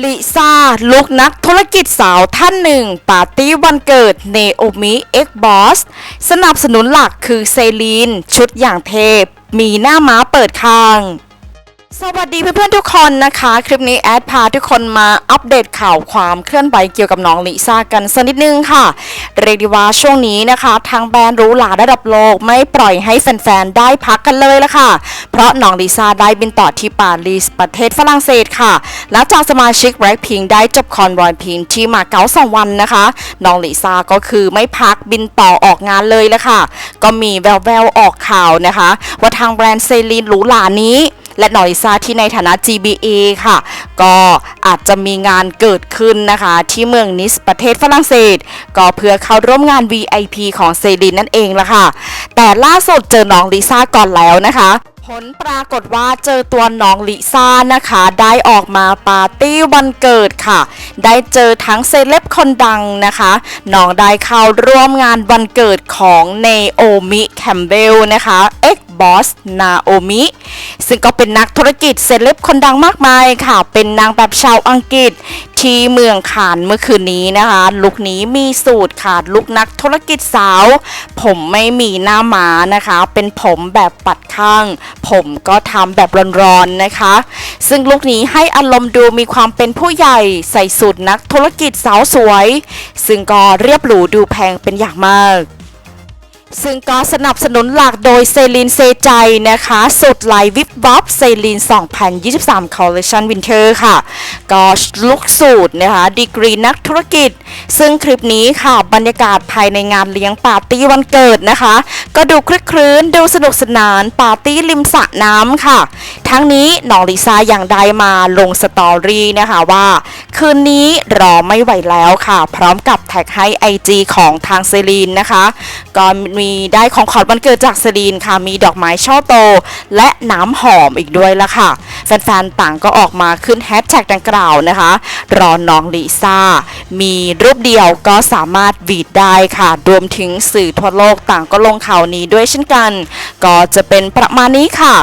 ลิซ่าลูกนักธุรกิจสาวท่านหนึ่ง ปาร์ตี้วันเกิดเนโอมิเอ็กบอสสนับสนุนหลักคือเซลีน ชุดอย่างเทพ มีหน้าม้าเปิดคาง สวัสดีเพื่อนๆทุกคนนะคะ คลิปนี้แอดพาทุกคนมาอัปเดตข่าวความเคลื่อนไหวเกี่ยวกับน้องลิซ่ากันสักนิดนึงค่ะ เรียกได้ว่าช่วงนี้นะคะ ทางแบรนด์หรูหราระดับโลกไม่ปล่อยให้แฟนๆได้พักกันเลยละค่ะ เพราะน้องลิซ่าได้บินต่อที่ปารีสประเทศฝรั่งเศสค่ะ หลังจากสมาชิกแบล็คพิงได้จบคอนวอยพิงที่มาเก๊าสองวันนะคะน้องลิซ่าก็คือไม่พักบินต่อออกงานเลยละค่ะ ก็มีแววๆออกข่าวนะคะ ว่าทางแบรนด์เซรีนหรูหรานี้ และนอริซาที่ในฐานะ GBA ค่ะ ก็อาจจะมีงานเกิดขึ้นนะคะ ที่เมืองนิสประเทศฝรั่งเศส ก็เพื่อเข้าร่วมงาน VIP ของเซรีนนั่นเองละค่ะ แต่ล่าสุดเจอน้องลิซ่าก่อนแล้วนะคะผลปรากฏว่าเจอตัวน้องลิซ่านะคะ ได้ออกมาปาร์ตี้วันเกิดค่ะ ได้เจอทั้งเซเลบคนดังนะคะน้องได้เข้าร่วมงานวันเกิดของเนโอมิแคมเบลนะคะเอ็ก บอส นาโอมิ ซึ่งก็เป็นนักธุรกิจเซเลบคนดังมากมายค่ะ เป็นนางแบบชาวอังกฤษที่เมืองคานเมื่อคืนนี้นะคะ ลุคนี้มีสูตรค่ะ ลุคนักธุรกิจสาว ผมไม่มีหน้าหมานะคะ เป็นผมแบบปัดข้าง ผมก็ทำแบบร้อนๆนะคะ ซึ่งลุคนี้ให้อารมณ์ดูมีความเป็นผู้ใหญ่ใส่สูตรนักธุรกิจสาวสวย ซึ่งก็เรียบหรูดูแพงเป็นอย่างมาก ซึ่งก็สนับสนุนหลักโดยเซรีนเซใจนะคะ สุดไหลวิบวับเซรีน2023 Collection Winter ค่ะ ก็ลุกสูตรนะคะ ดีกรีนักธุรกิจ ซึ่งคลิปนี้ค่ะ บรรยากาศภายในงานเลี้ยงปาร์ตี้วันเกิดนะคะ ก็ดูคลึกครื้น ดูสนุกสนาน ปาร์ตี้ริมสระน้ำค่ะ ทั้งนี้น้องลิซ่าอย่างได้มาลงสตอรี่นะคะว่า คืนนี้รอไม่ไหวแล้วค่ะ พร้อมกับแท็กให้ IG ของทางเซรีนนะคะ ก็มีได้ของขวัญวันเกิดจากเซรีนค่ะ มีดอกไม้ช่อโต และน้ำหอมอีกด้วยละค่ะ แฟนๆ ต่างก็ออกมาขึ้นแฮชแท็กดังกล่าวนะคะ รอน้องลิซ่า มีรูปเดียวก็สามารถวีดได้ค่ะ รวมถึงสื่อทั่วโลกต่างก็ลงข่าวนี้ด้วยเช่นกัน ก็จะเป็นประมาณนี้ค่ะ